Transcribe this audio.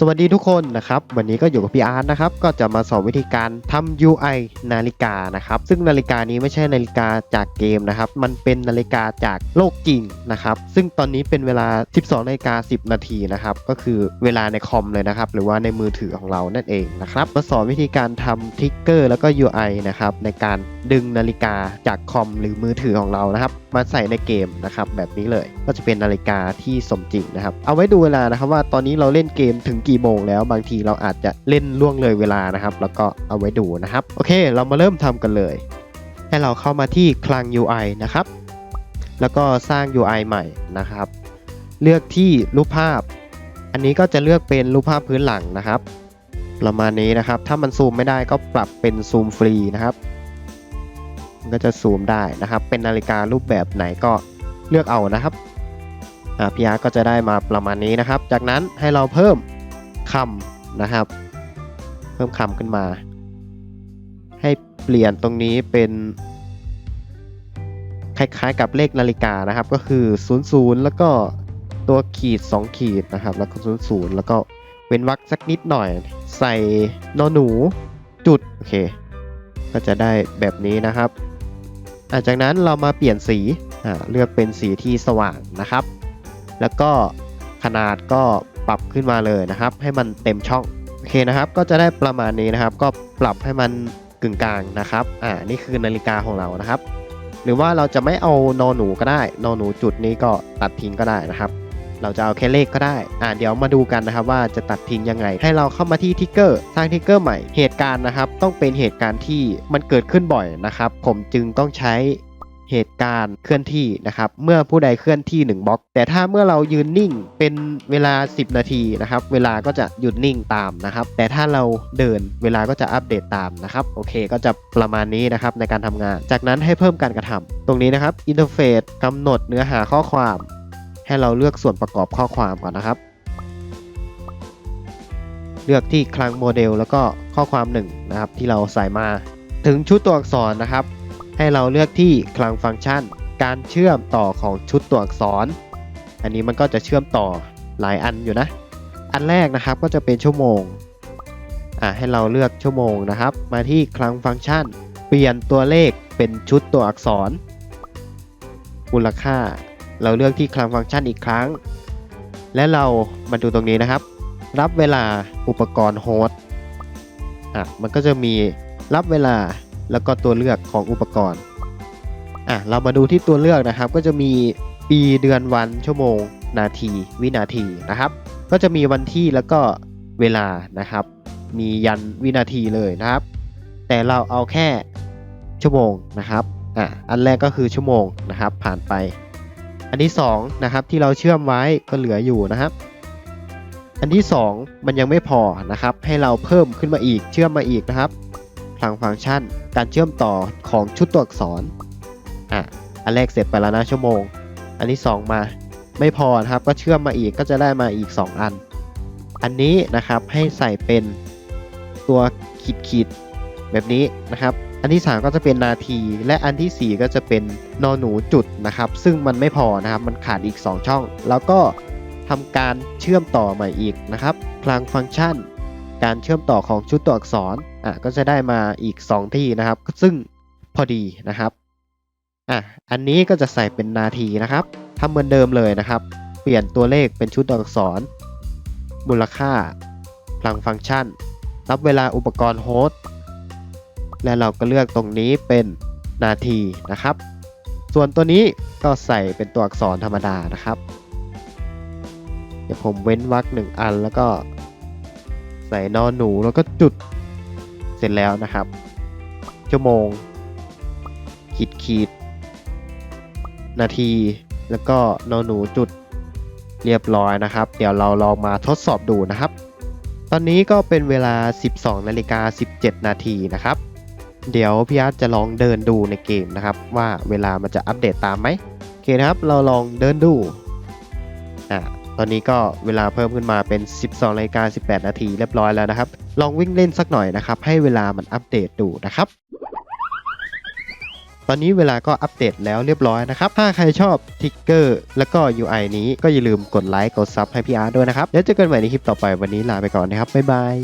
สวัสดีทุกคนนะครับ วันนี้ก็อยู่กับพี่อาร์ตนะครับ ก็จะมาสอนวิธีการทำ UI นาฬิกานะครับ ซึ่งนาฬิกานี้ไม่ใช่นาฬิกาจากเกมนะครับ มันเป็นนาฬิกาจากโลกจริงนะครับ ซึ่งตอนนี้เป็นเวลา 12นาฬิกา10 นาทีนะครับ ก็คือเวลาในคอมเลยนะครับ หรือว่าในมือถือของเรานั่นเองนะครับ มาสอนวิธีการทำทิกเกอร์แล้วก็ UI นะครับในการดึงนาฬิกาจากคอมหรือมือถือของเรานะครับ มาใส่ในเกมนะครับแบบนี้เลย ก็จะเป็นนาฬิกาที่สมจริงนะครับ เอาไว้ดูเวลานะครับว่าตอนนี้เราเล่นเกมถึงกี่โมงแล้ว บางทีเราอาจจะเล่นล่วงเลยเวลานะครับ แล้วก็เอาไว้ดูนะครับ โอเค เรามาเริ่มทำกันเลย ให้เราเข้ามาที่คลัง UI นะครับ แล้วก็สร้าง UI ใหม่นะครับ เลือกที่รูปภาพ อันนี้ก็จะเลือกเป็นรูปภาพพื้นหลังนะครับ ประมาณนี้นะครับ ถ้ามันซูมไม่ได้ก็ปรับเป็นซูมฟรีนะครับ มันก็จะซูมได้นะครับ เป็นนาฬิการูปแบบไหนก็เลือกเอานะครับอ่าพีอาร์ก็จะได้มาประมาณนี้นะครับ จากนั้นให้เราเพิ่มคำนะครับ เพิ่มคำขึ้นมา ให้เปลี่ยนตรงนี้เป็น คล้ายๆกับเลขนาฬิกานะครับ ก็คือ 00 แล้วก็ตัวขีด 2 ขีดนะครับ แล้วก็ 00 แล้วก็เว้นวรรคสักนิดหน่อย ใส่นอหนูจุด โอเค ก็จะได้แบบนี้นะครับ จากนั้นเรามาเปลี่ยนสีเลือกเป็นสีที่สว่างนะครับ แล้วก็ขนาดก็ปรับขึ้นมาเลยนะครับ ให้มันเต็มช่องโอเคนะครับ ก็จะได้ประมาณนี้นะครับ ก็ปรับให้มันกึ่งกลางนะครับอ่านี่คือนาฬิกาของเรานะครับ หรือว่าเราจะไม่เอานอหนูก็ได้ นอหนูจุดนี้ก็ตัดทิ้งก็ได้นะครับ เราจะเอาแค่เลขก็ได้ อ่าเดี๋ยวมาดูกันนะครับว่าจะตัดทิ้งยังไง ให้เราเข้ามาที่ทิกเกอร์สร้างทิกเกอร์ใหม่ เหตุการณ์นะครับ ต้องเป็นเหตุการณ์ที่มันเกิดขึ้นบ่อยนะครับ ผมจึงต้องใช้เหตุการณ์เคลื่อนที่นะครับ เมื่อผู้ใดเคลื่อนที่ 1บล็อก แต่ถ้าเมื่อเรายืนนิ่งเป็นเวลา 10 นาทีนะครับ เวลาก็จะหยุดนิ่งตามนะครับ แต่ถ้าเราเดินเวลาก็จะอัปเดตตามนะครับ โอเค ก็จะประมาณนี้นะครับในการทำงาน จากนั้นให้เพิ่มการกระทำตรงนี้นะครับ อินเทอร์เฟซกำหนดเนื้อหาข้อความ ให้เราเลือกส่วนประกอบข้อความก่อนนะครับ เลือกที่คลังโมเดลแล้วก็ข้อความ1นะครับที่เราใส่มา ถึงชุดตัวอักษรนะครับ ให้เราเลือกที่คลังฟังก์ชัน การเชื่อมต่อของชุดตัวอักษร อันนี้มันก็จะเชื่อมต่อหลายอันอยู่นะ อันแรกนะครับก็จะเป็นชั่วโมงอ่าให้เราเลือกชั่วโมงนะครับ มาที่คลังฟังก์ชัน เปลี่ยนตัวเลขเป็นชุดตัวอักษรมูลค่า เราเลือกที่คลังฟังก์ชันอีกครั้ง และเรามาดูตรงนี้นะครับ รับเวลาอุปกรณ์โฮสต์อะมันก็จะมีรับเวลาแล้วก็ตัวเลือกของอุปกรณ์อะเรามาดูที่ตัวเลือกนะครับ ก็จะมีปีเดือนวันชั่วโมง นาที วินาทีนะครับ ก็จะมีวันที่แล้วก็เวลานะครับ มียันวินาทีเลยนะครับ แต่เราเอาแค่ชั่วโมงนะครับอะอันแรกก็คือชั่วโมงนะครับ ผ่านไป อันที่2นะครับที่เราเชื่อมไว้ก็เหลืออยู่นะครับ อันที่ 2 มันยังไม่พอนะครับให้เราเพิ่มขึ้นมาอีกเชื่อมมาอีกนะครับพลังฟังก์ชัน การเชื่อมต่อของชุดตัวอักษรอะอันแรกเสร็จไปแล้วนะชั่วโมง อันที่ 2 มาไม่พอนะครับก็เชื่อมมาอีกก็จะได้มาอีก 2 อัน อันนี้นะครับให้ใส่เป็นตัวขีดขีดแบบนี้นะครับ อันที่ 3 ก็จะเป็นนาที และอันทีสี่ 4 ก็จะเป็นนอหนูจุดนะครับ ซึ่งมันไม่พอนะครับ มันขาดอีก 2 ช่อง แล้วก็ทำการเชื่อมต่อใหม่อีกนะครับพลังฟังก์ชัน การเชื่อมต่อของชุดตัวอักษรอะก็จะได้มาอีก 2 ที่นะครับ ซึ่งพอดีนะครับอะอันนี้ก็จะใส่เป็นนาทีนะครับทำเหมือนเดิมเลยนะครับ เปลี่ยนตัวเลขเป็นชุดตัวอักษร มูลค่าพลังฟังก์ชันรับเวลาอุปกรณ์โฮสต์ และเราก็เลือกตรงนี้เป็นนาทีนะครับ ส่วนตัวนี้ก็ใส่เป็นตัวอักษรธรรมดานะครับ เดี๋ยวผมเว้นวรรคหนึ่งอันแล้วก็ใส่นอนหนูแล้วก็จุดเสร็จแล้วนะครับ ชั่วโมง ขีดขีด นาทีแล้วก็นอนหนูจุดเรียบร้อยนะครับ เดี๋ยวเราลองมาทดสอบดูนะครับ ตอนนี้ก็เป็นเวลา 12นาฬิกา17 นาทีนะครับ เดี๋ยวพี่อาร์ตจะลองเดินดูในเกมนะครับ ว่าเวลามันจะอัปเดตตามไหมโอเคนะครับ เราลองเดินดูอ่าตอนนี้ก็เวลาเพิ่มขึ้นมาเป็น 12นาฬิกา18 นาทีเรียบร้อยแล้วนะครับ ลองวิ่งเล่นสักหน่อยนะครับ ให้เวลามันอัปเดตดูนะครับ ตอนนี้เวลาก็อัปเดตแล้วเรียบร้อยนะครับ ถ้าใครชอบทิกเกอร์แล้วก็ UI นี้ก็อย่าลืมกดไลค์กดซับให้พี่อาร์ตด้วยนะครับ แล้วเจอกันใหม่ในคลิปต่อไปวันนี้ลาไปก่อนนะครับ บ๊ายบาย